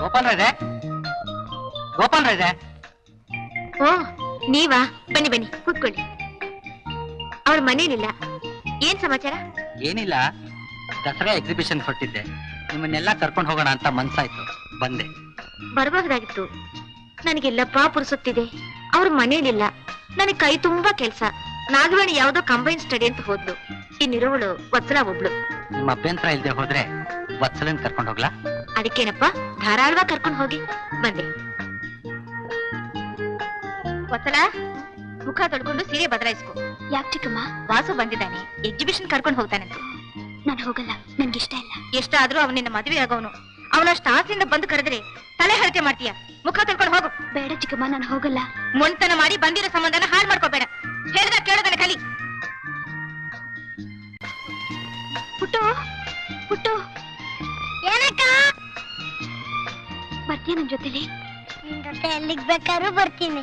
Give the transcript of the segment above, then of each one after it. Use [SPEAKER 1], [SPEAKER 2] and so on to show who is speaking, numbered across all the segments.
[SPEAKER 1] ಗೋಪಾಲ್ ರಾಜೆ? ಗೋಪಾಲ್ ರಾಜೆ?
[SPEAKER 2] ಓ ನೀವಾ? ಬನ್ನಿ ಬನ್ನಿ ಕೂತ್ಕೊಳ್ಳಿ. ಅವ್ರ ಮನೇಲಿಲ್ಲ. ಏನ್ ಸಮಾಚಾರ?
[SPEAKER 1] ಏನಿಲ್ಲ. ದಸರಾ ಎಕ್ಸಿಬಿಷನ್ ಹೊರಟಿದ್ದೆ ನಿಮ್ಮನ್ನೆಲ್ಲ ಕರ್ಕೊಂಡು ಹೋಗೋಣ ಅಂತ ಮನ್ಸಾಯ್ತು. ಬಂದೆ.
[SPEAKER 2] ಬರಬಹುದಾಗಿತ್ತು ನನಗೆಲ್ಲಪ್ಪ ಪುರುಸುತ್ತಿದೆ. ಅವ್ರ ಮನೇಲಿಲ್ಲ. ನನಗೆ ಕೈ ತುಂಬಾ ಕೆಲ್ಸ. ನಾಗವಾಣಿ ಯಾವ್ದೋ ಕಂಬೈನ್ ಸ್ಟಡಿ ಅಂತ ಹೋದ್ಲು. ಇನ್ನಿರೋವಳು ಒತ್ತರ ಒಬ್ಳು.
[SPEAKER 1] ನಿಮ್ಮ ಅಭ್ಯಂತರ ಇಲ್ದೆ ಹೋದ್ರೆ ವತ್ಸಲನ್ ಕರ್ಕೊಂಡು ಹೋಗ್ಲಾ?
[SPEAKER 2] ಅದಕ್ಕೇನಪ್ಪ? ಧಾರಾಳವಾಗಿ ಕರ್ಕೊಂಡು ಹೋಗಿ. ಬಂದೆ. ವತ್ಸಲ ಮುಖ ತೊಳ್ಕೊಂಡು ಸೀರೆ ಬದಲಾಯಿಸ್ಕೊ.
[SPEAKER 3] ಯಾಕೆ ಚಿಕ್ಕಮ್ಮ?
[SPEAKER 2] ವಾಸು ಬಂದಿದ್ದಾನೆ. ಎಕ್ಸಿಬಿಷನ್ ಕರ್ಕೊಂಡು ಹೋಗ್ತಾನಂತೆ.
[SPEAKER 3] ನಾನು ಹೋಗಲ್ಲ. ನನ್ಗಿಷ್ಟ ಇಲ್ಲ.
[SPEAKER 2] ಎಷ್ಟಾದ್ರೂ ಅವನಿನ್ನ ಮದುವೆ ಆಗೋನು. ಅವನಷ್ಟು ಆಸೆಯಿಂದ ಬಂದು ಕರೆದ್ರೆ ತಲೆ ಹರಟೆ ಮಾಡ್ತೀಯ. ಮುಖ ತೊಳ್ಕೊಂಡು ಹೋಗು.
[SPEAKER 3] ಬೇಡ ಚಿಕ್ಕಮ್ಮ ನಾನು ಹೋಗಲ್ಲ.
[SPEAKER 2] ಮೊಂಡ್ತನ ಮಾಡಿ ಬಂದಿರೋ ಸಂಬಂಧನ ಹಾಳು ಮಾಡ್ಕೋಬೇಡ. ಹೇಳ್ದ ಕೇಳೋದನ್ನ ಕಲಿ.
[SPEAKER 3] ಪುಟ್ಟು.
[SPEAKER 2] ಏನಕ್ಕ?
[SPEAKER 3] ಬರ್ತೀಯ ನನ್ ಜೊತೆಲಿ?
[SPEAKER 2] ನಿನ್ ಜೊತೆ ಎಲ್ಲಿಗ್ ಬೇಕಾದ್ರೂ ಬರ್ತೀನಿ.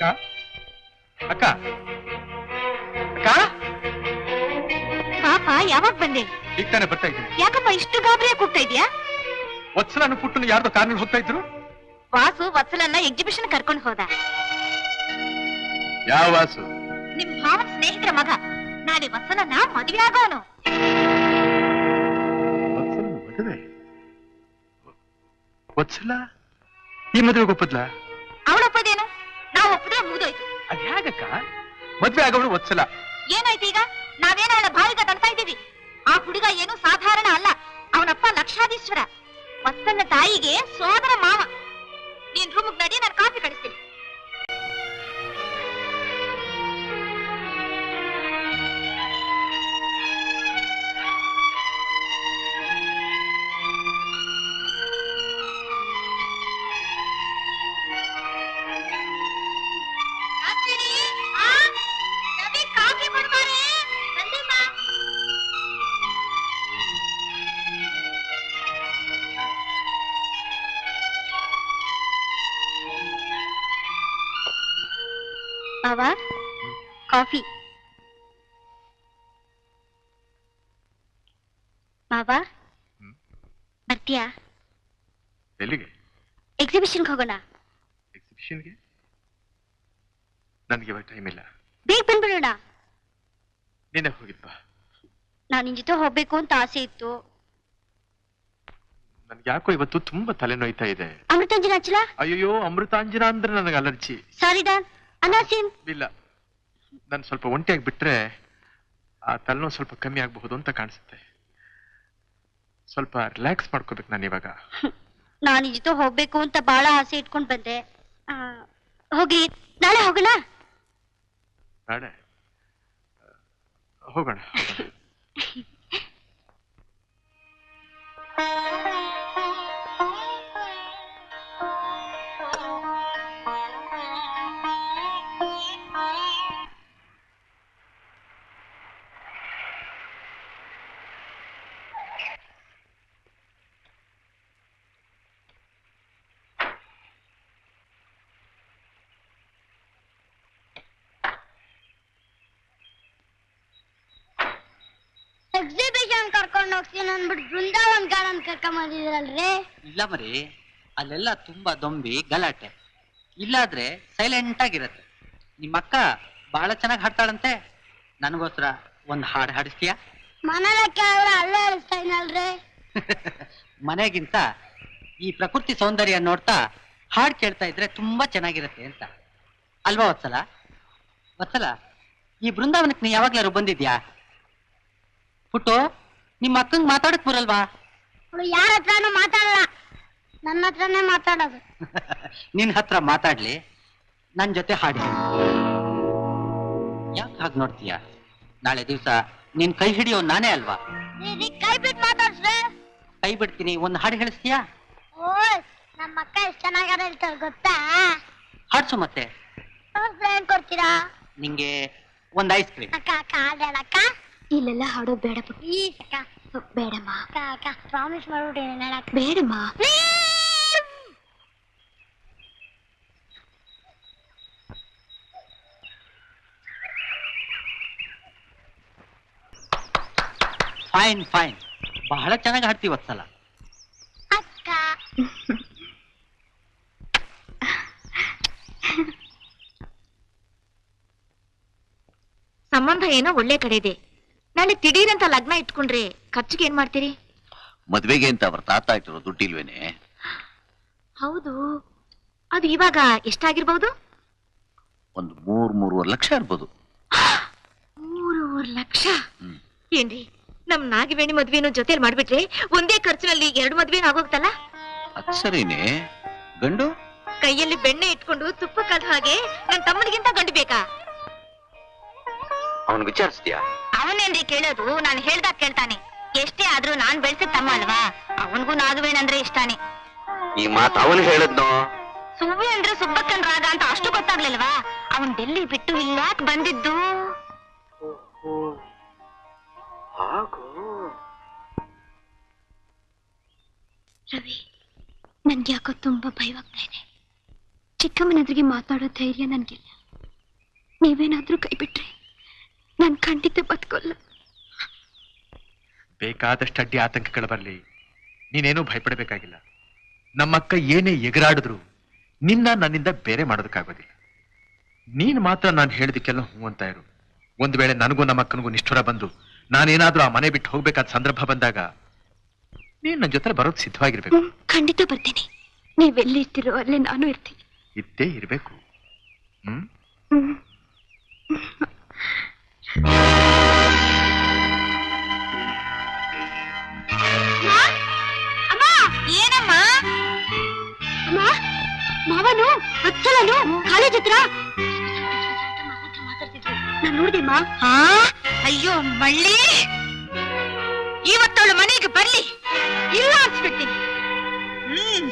[SPEAKER 4] ಅಕ್ಕ? ಅಕ್ಕ?
[SPEAKER 2] ಪಾಪ ಯಾವಾಗ ಬಂದೆ?
[SPEAKER 4] ಈಗ ತಾನೇ ಬರ್ತಾ ಇದ್ದೀನಿ.
[SPEAKER 2] ಯಾಕಪ್ಪ ಇಷ್ಟು ಗಾಬರಿಯಾಗಿ ಕೂಗ್ತಾ ಇದೀಯಾ
[SPEAKER 4] ವತ್ಸಲಾನು ಪುಟ್ಟನು ಯಾರ್ದೋ ಕಾರ್ನಲ್ಲಿ ಹೋಗ್ತಾ ಇದ್ರು?
[SPEAKER 2] ವಾಸು ವತ್ಸಲನ್ನ ಎಕ್ಸಿಬಿಷನ್ ಕರ್ಕೊಂಡು ಹೋದ.
[SPEAKER 4] ಯಾವ ವಾಸು?
[SPEAKER 2] ನಿಮ್ ಭಾವನ ಸ್ನೇಹಿತರ ಮಗ. ನಾಳೆ ವತ್ಸಲನ್ನ ಮದುವೆ ಆಗೋನು.
[SPEAKER 4] ಮದುವೆ? ವತ್ಸಲ? ಈ ಮದುವೆಗೆ ಒಪ್ಪದ್ಲ?
[SPEAKER 2] ಮುಗಿದೋಯ್ತು
[SPEAKER 4] ಅದ್ ಹೇಗಕ್ಕ? ಮದ್ವೆ ಆಗೋಳು ಒತ್ಸಲ
[SPEAKER 2] ಏನಾಯ್ತು ಈಗ? ನಾವೇನೋ ಅವನ ಬಾವಿಗ ತಳ್ತಾ ಇದ್ದೀವಿ? ಆ ಹುಡುಗ ಏನು ಸಾಧಾರಣ ಅಲ್ಲ. ಅವನಪ್ಪ ಲಕ್ಷಾಧೀಶ್ವರ. ವತ್ಸನ್ನ ತಾಯಿಗೆ ಸೋದರ ಮಾವ. ನೀನ್ ರೂಮ್ಗ್ ನಡಿ ನಾನು ಕಾಫಿ ಕಳಿಸ್ತೀನಿ.
[SPEAKER 3] ಮಾವ ಕಾಫಿ. ಮಾವಾ. ಬರ್ತೀಯಾ?
[SPEAKER 4] ಎಲ್ಲಿಗೆ?
[SPEAKER 3] ಎಕ್ಸಿಬಿಷನ್ಗೆ ಹೋಗೋಣ.
[SPEAKER 4] ಎಕ್ಸಿಬಿಷನ್ಗೆ ನನಗೆ ಇವಾಗ ಟೈಮ್ ಇಲ್ಲ.
[SPEAKER 3] ಬೇಗ ಬಂದ್ಬಿಡೋಣ.
[SPEAKER 4] ನಿನ್ನೆ ಹೋಗಿದ್ ಬಾ
[SPEAKER 3] ನಾನು ನಿನ್ ಜೊತೆ ಹೋಗ್ಬೇಕು ಅಂತ ಆಸೆ ಇತ್ತು.
[SPEAKER 4] ನನ್ಗೆ ಯಾಕೋ ಇವತ್ತು ತುಂಬಾ ತಲೆನೋಯ್ತಾ ಇದೆ.
[SPEAKER 3] ಅಮೃತಾಂಜನ ಹಚ್ಚಲ
[SPEAKER 4] ಅಯ್ಯೋ ಅಮೃತಾಂಜನ ಅಂದ್ರೆ ನನಗೆ ಅಲರ್ಜಿ.
[SPEAKER 3] ಸಾರಿ ಡಾನ್. ಅನಾಸಿನ್
[SPEAKER 4] ಇಲ್ಲ. ನಾನು ಸ್ವಲ್ಪ ಒಂಟಿಯಾಗಿ ಬಿಟ್ರೆ ಆ ತಲೆನೋವು ಸ್ವಲ್ಪ ಕಮ್ಮಿ ಆಗಬಹುದು ಅಂತ ಕಾಣಿಸುತ್ತೆ. ಸ್ವಲ್ಪ ರಿಲ್ಯಾಕ್ಸ್ ಮಾಡ್ಕೋಬೇಕು ನಾನು ಇವಾಗ.
[SPEAKER 3] ನಾನು ಇದು ಜೊತೆ ಹೋಗ್ಬೇಕು ಅಂತ ಬಹಳ ಆಸೆ ಇಟ್ಕೊಂಡ್ ಬಂದೆ. ಆ, ಹೋಗಿ ನಾಳೆ ಹೋಗೋಣ?
[SPEAKER 4] ನಾಳೆ? ಹೋಗೋಣ ಹೋಗೋಣ.
[SPEAKER 2] ಎಕ್ಸಿಬಿಷನ್ ಕರ್ಕೊಂಡು ಹೋಗ್ತೀನಿ ಅಂದ್ಬಿಟ್ಟು ಬೃಂದಾವನ್ ಗಾರ್ಡನ್ ಕರ್ಕೊಂಡ್ ಬಂದಿದ್ರಲ್ರಿ?
[SPEAKER 1] ಇಲ್ಲ ಮರಿ ಅಲ್ಲೆಲ್ಲ ತುಂಬಾ ದೊಂಬಿ ಗಲಾಟೆ. ಇಲ್ಲಾದ್ರೆ ಸೈಲೆಂಟ್ ಆಗಿರತ್ತೆ. ನಿಮ್ಮ ಅಕ್ಕ ಬಹಳ ಚೆನ್ನಾಗಿ ಹಾಡ್ತಾಳಂತೆ. ನನಗೋಸ್ಕರ ಒಂದ್ ಹಾಡು ಹಾಡಿಸ್ತೀಯಾ?
[SPEAKER 2] ಮನೇಲಿ ಕೇಳಿದ್ರೆ ಅಲ್ಲೇ ಇಳಿಸ್ತಾಯಿನಲ್ರಿ
[SPEAKER 1] ಮನೆಗಿಂತ ಈ ಪ್ರಕೃತಿ ಸೌಂದರ್ಯ ನೋಡ್ತಾ ಹಾಡ್ ಕೇಳ್ತಾ ಇದ್ರೆ ತುಂಬಾ ಚೆನ್ನಾಗಿರತ್ತೆ ಅಂತ. ಅಲ್ವಾ ವತ್ಸಲ? ವತ್ಸಲ ಈ ಬೃಂದಾವನಕ್ಕೆ ನೀ ಯಾವಾಗ್ಲಾರು ಬಂದಿದ್ಯಾ? ಪುಟ್ಟು ನಿಮ್ಮ ಅಕ್ಕಂಗ್ ಮಾತಾಡಕ್ ಬರಲ್ವಾ?
[SPEAKER 2] ಅವಳು ಯಾರ ಹತ್ರನೂ ಮಾತಾಡಲ್ಲ. ನನ್ನ ಹತ್ರನೇ ಮಾತಾಡೋದು.
[SPEAKER 1] ನಿನ್ ಹತ್ರ ಮಾತಾಡ್ಲಿ ನನ್ ಜೊತೆ ಹಾಡಿ. ಯಾಕೆ ಹಾಗೆ ನೋಡ್ತೀಯ? ನಾಳೆ ದಿವಸ ನಿನ್ ಕೈ ಹಿಡಿಯೋ ನಾನೇ ಅಲ್ವಾ?
[SPEAKER 3] ಕೈ ಬಿಟ್ಟು ಮಾತಾಡ್ಸ್ರೆ.
[SPEAKER 1] ಕೈ ಬಿಡ್ತೀನಿ ಒಂದ್ ಹಾಡು ಹೇಳಿಸ್ತೀಯಾ?
[SPEAKER 3] ಓ ನಮ್ಮ ಅಕ್ಕ ಎಷ್ಟು ಚೆನ್ನಾಗಿ ಹೇಳ್ತಾರೆ ಗೊತ್ತಾ?
[SPEAKER 1] ಹಾಡ್ಸು ಮತ್ತೆ.
[SPEAKER 3] ಏನ್ ಕೊಡ್ತೀರಾ?
[SPEAKER 1] ನಿಂಗೆ ಒಂದ್ ಐಸ್ ಕ್ರೀಮ್
[SPEAKER 3] ಅಕ್ಕ ಅಕ್ಕ ಹಾಡಕ್ಕ
[SPEAKER 2] ಇಲ್ಲೆಲ್ಲ ಹಾಡೋ ಬೇಡ ಪುಟ್ಟ
[SPEAKER 3] ಪ್ಲೀಸ್ ಅಕ್ಕ
[SPEAKER 2] ಬೇಡಮ್ಮ.
[SPEAKER 3] ಅಕ್ಕ ಅಕ್ಕ ಪ್ರಾಮಿಸ್ ಮಾಡ್ಬಿಟ್ಟಿನಿ ಹೇಳಕ್ಕ
[SPEAKER 2] ಬೇಡಮ್ಮ.
[SPEAKER 1] ಫೈನ್ ಫೈನ್ ಬಹಳ ಚೆನ್ನಾಗಿ ಹಾಡ್ತೀವಿ ಸಲ
[SPEAKER 3] ಅಕ್ಕ.
[SPEAKER 2] ಸಂಬಂಧ ಏನೋ ಒಳ್ಳೆ ಕಡೆ ಇದೆ. ನಾಳೆ ಅಂತ ಲಗ್ನ ಇಟ್ಕೊಂಡ್ರೆ ಖರ್ಚಿಗೆ ಏನ್ ಮಾಡ್ತೀರಿ?
[SPEAKER 5] ಮದ್ವೆಗೆ ಅಂತ ಅವ್ರ ತಾತ ಇಟ್ಟಿರೋ ದುಡ್ಡಿಲ್ವೇನೆ?
[SPEAKER 2] ಹೌದು. ಅದು ಇವಾಗ ಎಷ್ಟಾಗಿರ್ಬಹುದು
[SPEAKER 5] ಒಂದು ಮೂರ್ ಮೂರುವರೆ ಲಕ್ಷ ಇರ್ಬೋದು.
[SPEAKER 2] ಮೂರುವರೆ ಲಕ್ಷ. ಏನ್ರಿ ನಮ್ ನಾಗಿವೇಣಿ ಮದ್ವೆನೂ ಜೊತೆಲಿ ಮಾಡ್ಬಿಟ್ರೆ ಒಂದೇ ಖರ್ಚಿನಲ್ಲಿ ಎರಡು ಮದ್ವೆನೂ ಆಗೋಗ್ತಲ್ಲ?
[SPEAKER 5] ಅದ್ ಸರಿನೇ. ಗಂಡು?
[SPEAKER 2] ಕೈಯಲ್ಲಿ ಬೆಣ್ಣೆ ಇಟ್ಕೊಂಡು ತುಪ್ಪ ಕಲ್ದ ಹಾಗೆ ನನ್ನ ತಮ್ಮನಿಗಿಂತ ಗಂಡು ಬೇಕಾ?
[SPEAKER 5] ಅವನ್ ವಿಚಾರಿಸ್ತೀಯಾ?
[SPEAKER 2] ಅವನೇನ್ರಿ ಕೇಳೋದು ನಾನು ಹೇಳ್ದಾಗ ಕೇಳ್ತಾನೆ. ಎಷ್ಟೇ ಆದ್ರೂ ನಾನ್ ಬೆಳ್ಸಿದ್ ತಮ್ಮ ಅಲ್ವಾ? ಅವನ್ಗೂ ನಾಗವೇಣಂದ್ರೆ ಇಷ್ಟಾನೆ.
[SPEAKER 5] ಈ ಮಾತು ಅವನು ಹೇಳದ್ನು?
[SPEAKER 2] ಸುವ್ವಿ ಅಂದ್ರೆ ಸುಬ್ಬಕ್ಕನ್ ರಾಗ ಅಂತ ಅಷ್ಟು ಗೊತ್ತಾಗ್ಲಿಲ್ವಾ? ಅವನ್ ಡೆಲ್ಲಿ ಬಿಟ್ಟು ಇಲ್ಲಾಕ್ ಬಂದಿದ್ದು?
[SPEAKER 3] ರವಿ ನನ್ಗೆ ಯಾಕೋ ತುಂಬಾ ಭಯವಾಗ್ತಾ ಇದೆ. ಚಿಕ್ಕಮ್ಮನ ಎದುರಿಗೆ ಮಾತಾಡೋ ಧೈರ್ಯ ನನ್ಗಿಲ್ಲ. ನೀವೇನಾದ್ರೂ ಕೈ ಬಿಟ್ರೆ ನಾನ್ ಖಂಡಿತ ಬದುಕೋಲ್ಲ.
[SPEAKER 4] ಬೇಕಾದಷ್ಟು ಅಡ್ಡಿ ಆತಂಕಗಳು ಬರಲಿ. ನೀನೇನೂ ಭಯಪಡಬೇಕಾಗಿಲ್ಲ. ನಮ್ಮಕ್ಕ ಏನೇ ಎಗರಾಡಿದ್ರು ನಿನ್ನ ನನ್ನಿಂದ ಬೇರೆ ಮಾಡೋದಕ್ಕಾಗೋದಿಲ್ಲ. ನೀನ್ ಮಾತ್ರ ನಾನು ಹೇಳಿದಕ್ಕೆಲ್ಲ ಹ್ಞೂ ಅಂತ ಇರು. ಒಂದು ವೇಳೆ ನನಗೂ ನಮ್ಮ ಅಕ್ಕನಿಗೂ ನಿಷ್ಠುರ ಬಂದು ನಾನೇನಾದ್ರೂ ಆ ಮನೆ ಬಿಟ್ಟು ಹೋಗಬೇಕಾದ ಸಂದರ್ಭ ಬಂದಾಗ ನೀನ್ ನನ್ನ ಜೊತೆ ಬರೋದು ಸಿದ್ಧವಾಗಿರ್ಬೇಕು.
[SPEAKER 3] ಖಂಡಿತ ಬರ್ತೀನಿ. ನೀವೆಲ್ಲಿ ಇರ್ತೀರೋ ಅಲ್ಲೇ ನಾನು ಇರ್ತೀನಿ.
[SPEAKER 4] ಇದ್ದೇ ಇರಬೇಕು. ಹ್ಮ್.
[SPEAKER 3] ಮಾವನು ಅಚ್ಚಲನು ಕಾಲೇಜ್ ಹತ್ರ ನಾನು ನೋಡಿದೆಮ್ಮ
[SPEAKER 2] ಹಾ? ಅಯ್ಯೋ ಮಳ್ಳಿ. ಇವತ್ತವಳು ಮನೆಗೆ ಬರ್ಲಿ. ಇಲ್ಲ ಅನ್ಸ್ಬಿಡ್ತೀನಿ. ಹ್ಮ್.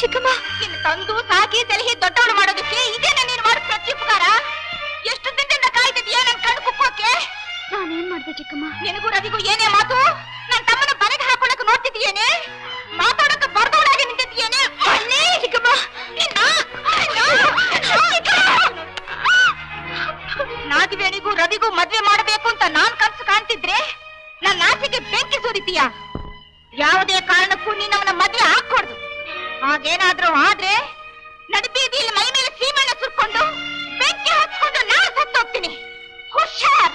[SPEAKER 3] ಚಿಕ್ಕಮ್ಮ.
[SPEAKER 2] ನಿನ್ನ ತಂದು ಸಾಕಿ ಸಲಹಿ ದೊಡ್ಡವಳು ಮಾಡೋದಕ್ಕೆ ಇದೇನ ನೀನು ಮಾಡೋ ಪ್ರತ್ಯುಪಕಾರ. ಎಷ್ಟು ದಿನದಿಂದ ಕಾಯ್ತಿದ್ಯಾ ನನ್ ಕಣ್ಣು ಕುಕ್ಕೋಕೆ
[SPEAKER 3] ನಾನೇನ್ ಮಾಡ್ದೆ ಚಿಕ್ಕಮ್ಮ?
[SPEAKER 2] ನಿನಗೂ ರವಿಗೂ ಏನೇ ಮಾತು? ನನ್ ತಮ್ಮನ ಬರೆಗೆ ಹಾಕೊಳಕ್ ನೋಡ್ತಿದ್ಯೇನೆ ಮಾತಾಡೋಕೆ ಬರ್ದವಳಾಗಿ ನಿಂತಿದ್ಯೇನೆ ಚಿಕ್ಕಮ್ಮ. ನಿನ್ನ ನಾಗವೇಣಿಗೂ ರವಿಗೂ ಮದ್ವೆ ಮಾಡಬೇಕು ಅಂತ ನಾನ್ ಕನ್ಸು ಕಾಣ್ತಿದ್ರೆ ನನ್ನ ಆಸೆಗೆ ಬೆಂಕಿ ಸುರಿತೀಯ? ಯಾವುದೇ ಕಾರಣಕ್ಕೂ ನೀನ್ ಅವನ ಮದುವೆ ಹಾಕೊಡ್ದು ಹಾಗೇನಾದ್ರೂ ಆದ್ರೆ ನಡುಬೀದಿಯಲ್ಲಿ ಮೈ ಮೇಲೆ ಸೀಮಣ್ಣ ಸುರ್ಕೊಂಡು ಬೆಂಕಿ ಹಚ್ಕೊಂಡು ನಾನು ಸತ್ತೋಗ್ತೀನಿ. ಹುಷಾರ್.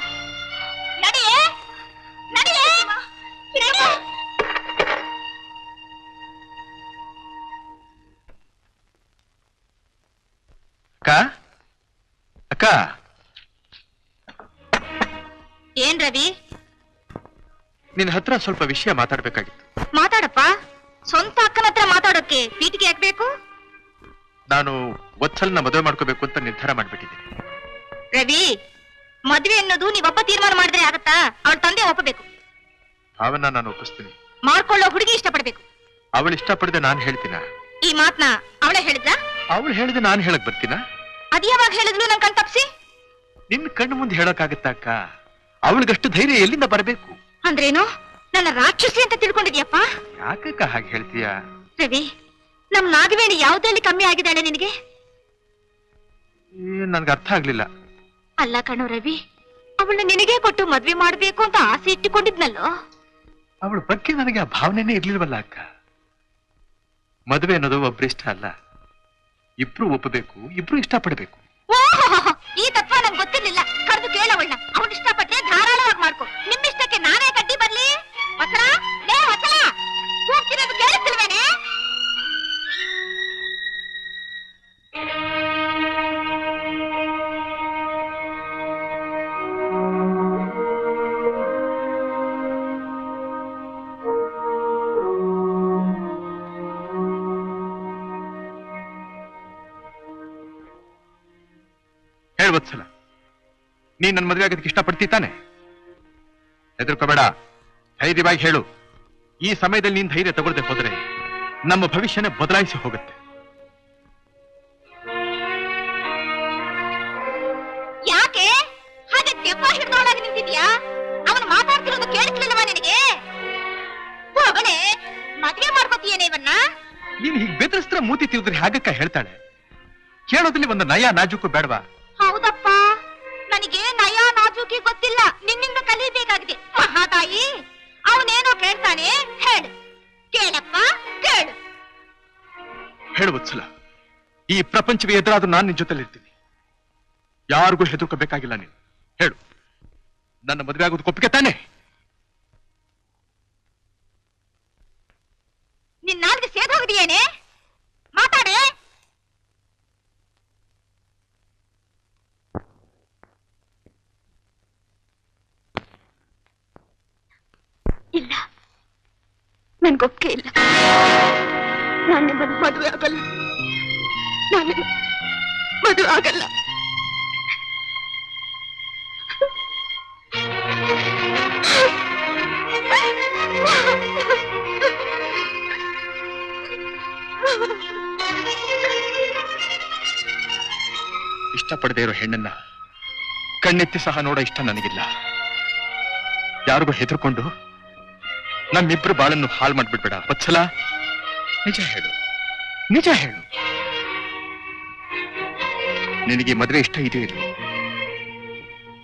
[SPEAKER 2] ನಡಿಯೇ? ನಡಿಯೇ? ನಡಿ.
[SPEAKER 4] ಅಕ್ಕ? ಅಕ್ಕ?
[SPEAKER 2] ಏನ್ ರವಿ?
[SPEAKER 4] ನಿನ್ನ ಹತ್ರ ಸ್ವಲ್ಪ ವಿಷಯ ಮಾತಾಡ್ಬೇಕಾಗಿತ್ತು.
[SPEAKER 2] ಸ್ವಂತ ಅಕ್ಕನ ಹತ್ರ ಮಾತಾಡೋಕೆ ಪೀಠಿಗೆ ಹಾಕ್ಬೇಕು
[SPEAKER 4] ನಾನು ಒತ್ತಲ್ನ ಮದುವೆ ಮಾಡ್ಕೋಬೇಕು ಅಂತ ನಿರ್ಧಾರ ಮಾಡ್ಬಿಟ್ಟಿದ್ದೀನಿ.
[SPEAKER 2] ರವಿ ಮದುವೆ ಅನ್ನೋದು ನೀವಪ್ಪ ತೀರ್ಮಾನ ಮಾಡಿದ್ರೆ ಆಗತ್ತಾ? ಅವಳ ತಂದೆ ಒಪ್ಪಬೇಕು.
[SPEAKER 4] ಭಾವನ ನಾನು ಒಪ್ಪಿಸ್ತೀನಿ.
[SPEAKER 2] ಮಾಡ್ಕೊಳ್ಳೋ ಹುಡುಗಿ ಇಷ್ಟಪಡ್ಬೇಕು.
[SPEAKER 4] ಅವಳು ಇಷ್ಟಪಡದೆ ನಾನು ಹೇಳ್ತೀನ?
[SPEAKER 2] ಈ ಮಾತ್ನ ಅವಳೇ ಹೇಳಿದ್ರಾ
[SPEAKER 4] ಅವಳು ಹೇಳಿದ್ರೆ ನಾನು ಹೇಳಕ್ ಬರ್ತೀನ?
[SPEAKER 2] ಅದ್ ಯಾವಾಗ ಹೇಳಿದ್ಲು ನನ್ ಕಣ್ ತಪ್ಸಿ?
[SPEAKER 4] ನಿನ್ ಕಣ್ಣು ಮುಂದೆ ಹೇಳಕ್ಕಾಗತ್ತಾ ಅಕ್ಕ? ಅವಳಿಗಷ್ಟು ಧೈರ್ಯ ಎಲ್ಲಿಂದ ಬರಬೇಕು?
[SPEAKER 2] ಅಂದ್ರೇನು? ನನ್ನ ರಾಕ್ಷಸಿ ಅಂತ ತಿಳ್ಕೊಂಡಿದ್ಯಪ್ಪ?
[SPEAKER 4] ಯಾಕಕ್ಕ ಹಾಗೆ ಹೇಳ್ತೀಯ?
[SPEAKER 2] ರವಿ ನಮ್ ನಾಗವೇಣಿ ಯಾವ್ದ್ರಲ್ಲಿ ಕಮ್ಮಿ ಆಗಿದ್ದಾಳೆ ನಿನಗೆ?
[SPEAKER 4] ನನ್ಗೆ ಅರ್ಥ ಆಗ್ಲಿಲ್ಲ.
[SPEAKER 2] ಅಲ್ಲ ಕಣೋ ರವಿ ಅವಳನ್ನ ನಿನಗೆ ಕೊಟ್ಟು ಮದ್ವೆ ಮಾಡ್ಬೇಕು ಅಂತ ಆಸೆ ಇಟ್ಟುಕೊಂಡಿದ್ನಲ್ಲೋ?
[SPEAKER 4] ಅವಳ ಬಗ್ಗೆ ನನಗೆ ಆ ಭಾವನೆನೇ ಇರ್ಲಿಲ್ವಲ್ಲ ಅಕ್ಕ? ಮದುವೆ ಅನ್ನೋದು ಒಬ್ರು ಇಷ್ಟ ಅಲ್ಲ. ಇಬ್ರು ಒಪ್ಪಬೇಕು ಇಬ್ರು ಇಷ್ಟಪಡಬೇಕು.
[SPEAKER 2] ಈ ತತ್ವ ನಂಗೆ ಗೊತ್ತಿರ್ಲಿಲ್ಲ. ಕರೆದು ಕೇಳವಳ್ಳ ಅವನ್ ಇಷ್ಟಪಟ್ಟೆ ಧಾರಾಳವಾಗಿ ಮಾಡ್ಕೊ. ನಿಮ್ಮಿಷ್ಟಕ್ಕೆ ನಾನೇ ಕಟ್ಟಿ ಬರ್ಲಿ?
[SPEAKER 4] ನೀನ್ ನನ್ನ ಮದುವೆ ಆಗೋದಕ್ಕೆ ಇಷ್ಟಪಡ್ತೀತಾನೆ ಹೆದರ್ಕೋಬೇಡ ಧೈರ್ಯವಾಗಿ ಹೇಳು. ಈ ಸಮಯದಲ್ಲಿ ನೀನ್ ಧೈರ್ಯ ತಗೊಳ್ದೆ ಹೋದ್ರೆ ನಮ್ಮ ಭವಿಷ್ಯನೇ ಬದಲಾಯಿಸಿ ಹೋಗುತ್ತೆ.
[SPEAKER 2] ಯಾಕೆ? ಹಾಗೆ ದೆವ್ವ ಹಿಡ್ದೊಳಗೆ ನಿಂತಿದ್ಯಾ? ಅವನು ಮಾತಾಡ್ತಿರೋದು ಕೇಳಿಸ್ಲಿಲ್ಲವಾ ನಿನಗೆ? ಹೋಗಣೆ ಮದ್ವೆ ಮಾಡ್ಕೋತೀಯೇನೆ ಇವನ್ನ?
[SPEAKER 4] ನೀನ್ ಹೀಗ್ ಬೆದರಿಸ್ತ್ರ ಮೂತಿ ತಿಳಿದ್ರೆ ಹಾಗಕ್ಕ ಹೇಳ್ತಾಳೆ? ಕೇಳೋದ್ರಲ್ಲಿ ಒಂದು ನಯ ನಾಜುಕು ಬೇಡವಾ?
[SPEAKER 2] ಕೇಳ್ತಾನೆ ಹೇಳು. ಕೇಳಪ್ಪ ಕೇಳು.
[SPEAKER 4] ಹೇಳು ವತ್ಸಲ. ಈ ಪ್ರಪಂಚವೇ ಎದುರಾದ್ರೂ ನಾನು ನಿನ್ ಜೊತೆಲಿರ್ತೀನಿ ಯಾರಿಗೂ ಹೆದರ್ಕೋಬೇಕಾಗಿಲ್ಲ ನೀನು. ಹೇಳು. ನನ್ನ ಮದುವೆ ಆಗೋದು ಒಪ್ಪಿಗೆ ತಾನೆ?
[SPEAKER 2] ನಿನ್ನ ನಾಲ್ಗೆ ಸೇದ್ ಹೋಗಿದೆಯೇನೆ ಮಾತಾಡೆ
[SPEAKER 3] ಇಲ್ಲ ನನ್ಗೊಪ್ಪಿಗೆ ಇಲ್ಲ. ನಾನು ನಿಮ್ಮನ್ನು ಮದುವೆ ಆಗಲ್ಲ. ನಾನು ಮದುವೆ ಆಗಲ್ಲ.
[SPEAKER 4] ಇಷ್ಟಪಡದೇ ಇರೋ ಹೆಣ್ಣನ್ನ ಕಣ್ಣೆತ್ತಿ ಸಹ ನೋಡೋ ಇಷ್ಟ ನನಗಿಲ್ಲ. ಯಾರಿಗೂ ಹೆದರ್ಕೊಂಡು ನಮ್ಮಿಬ್ರು ಬಾಳನ್ನು ಹಾಳು ಮಾಡ್ಬಿಡ್ಬೇಡ. ವತ್ಸಲ ನಿಜ ಹೇಳು. ನಿಜ ಹೇಳು. ನಿನಗೆ ಮದುವೆ ಇಷ್ಟ ಇದೆ ಇದು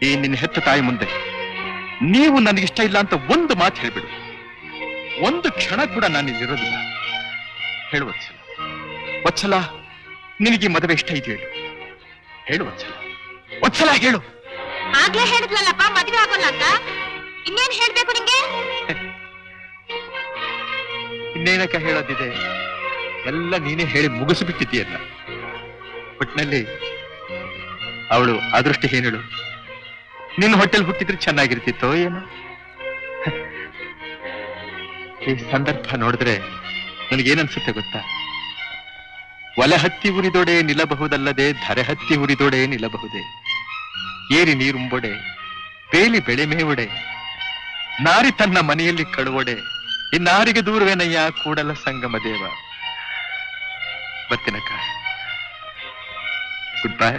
[SPEAKER 4] ಈ ನಿನ್ನ ಹೆತ್ತ ತಾಯಿ ಮುಂದೆ ನೀವು ನನಗಿಷ್ಟ ಇಲ್ಲ ಅಂತ ಒಂದು ಮಾತು ಹೇಳ್ಬಿಡು. ಒಂದು ಕ್ಷಣ ಕೂಡ ನಾನು ಇಲ್ಲಿರೋದಿಲ್ಲ ಹೇಳು ವತ್ಸಲ. ವತ್ಸಲ ನಿನಗೆ ಮದುವೆ ಇಷ್ಟ ಇದೆ ಹೇಳು ಹೇಳು ವತ್ಸಲ. ವತ್ಸಲ ಹೇಳು.
[SPEAKER 2] ಆಗ್ಲೇ ಹೇಳಿದ್ಲಲ್ಲಪ್ಪ ಮದುವೆ ಆಗೋಲ್ಲ ಅಂತ. ಇನ್ನೇನ್ ಹೇಳ್ಬೇಕು ನಿಂಗೆ?
[SPEAKER 4] ಇನ್ನೇನಕ್ಕ ಹೇಳೋದಿದೆ? ಎಲ್ಲ ನೀನೇ ಹೇಳಿ ಮುಗಿಸಿಬಿಟ್ಟಿದ್ದೀಯಲ್ಲ. ಒಟ್ನಲ್ಲಿ ಅವಳು ಅದೃಷ್ಟ ಏನೇಳು? ನಿನ್ನ ಹೊಟ್ಟೆಲ್ ಹುಟ್ಟಿದ್ರೆ ಚೆನ್ನಾಗಿರ್ತಿತ್ತೋ ಏನೋ? ಈ ಸಂದರ್ಭ ನೋಡಿದ್ರೆ ನನಗೇನನ್ಸುತ್ತೆ ಗೊತ್ತಾ? ಒಲೆ ಹತ್ತಿ ಉರಿದೊಡೆ ನಿಲ್ಲಬಹುದಲ್ಲದೆ ಧರೆ ಹತ್ತಿ ಉರಿದೊಡೆ ನಿಲ್ಲಬಹುದೇ? ಏರಿ ನೀರುಂಬೊಡೆ, ಬೇಲಿ ಬೆಳೆ ಮೇವೊಡೆ, ನಾರಿ ತನ್ನ ಮನೆಯಲ್ಲಿ ಕಳುವೊಡೆ ಇನ್ನಾರಿಗೆ ದೂರವೇನಯ್ಯ ಕೂಡಲ ಸಂಗಮ ದೇವ ಬರ್ತೀನಕ್ಕ ಗುಡ್ ಬೈ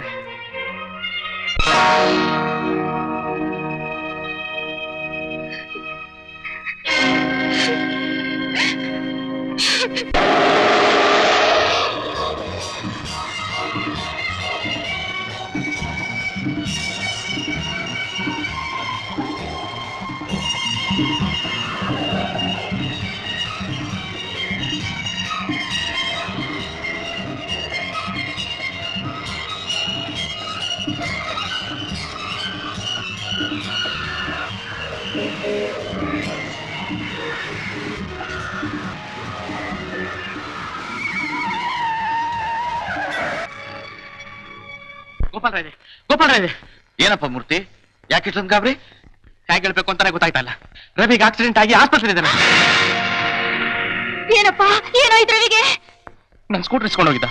[SPEAKER 1] ಗೋಪಾಲ್ ರಾಜೆ ಗೋಪಾಲ್ ರಾಜೆ
[SPEAKER 5] ಏನಪ್ಪ ಮೂರ್ತಿ? ಯಾಕೆ ಇಷ್ಟೊಂದು ಗಾಬ್ರಿ?
[SPEAKER 1] ಹೇಗೆ ಹೇಳ್ಬೇಕು ಅಂತಾನೆ ಗೊತ್ತಾಯ್ತಲ್ಲ ರವಿಗೆ ಆಕ್ಸಿಡೆಂಟ್ ಆಗಿ ಆಸ್ಪತ್ರೆ ಇದೆ
[SPEAKER 2] ಏನಪ್ಪ? ಏನಾಯ್ತು ರವಿಗೆ?
[SPEAKER 1] ನನ್ ಸ್ಕೂಟರ್ ಇಸ್ಕೊಂಡು ಹೋಗಿದ್ದ.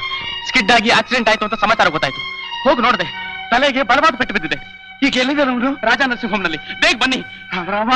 [SPEAKER 1] ಸ್ಕಿಡ್ ಆಗಿ ಆಕ್ಸಿಡೆಂಟ್ ಆಯ್ತು ಅಂತ ಸಮಾಚಾರ ಗೊತ್ತಾಯ್ತು. ಹೋಗಿ ನೋಡ್ದೆ. ತಲೆಗೆ ಬಲವಾದ ಪೆಟ್ಟು ಬಿದ್ದಿದೆ. ಈಗ ಎಲ್ಲಿದ್ದಾರೆ ಅವರು? ರಾಜಾ ನರ್ಸಿಂಗ್ ಹೋಮ್ನಲ್ಲಿ ಬೇಗ ಬನ್ನಿ. ರಾಮ.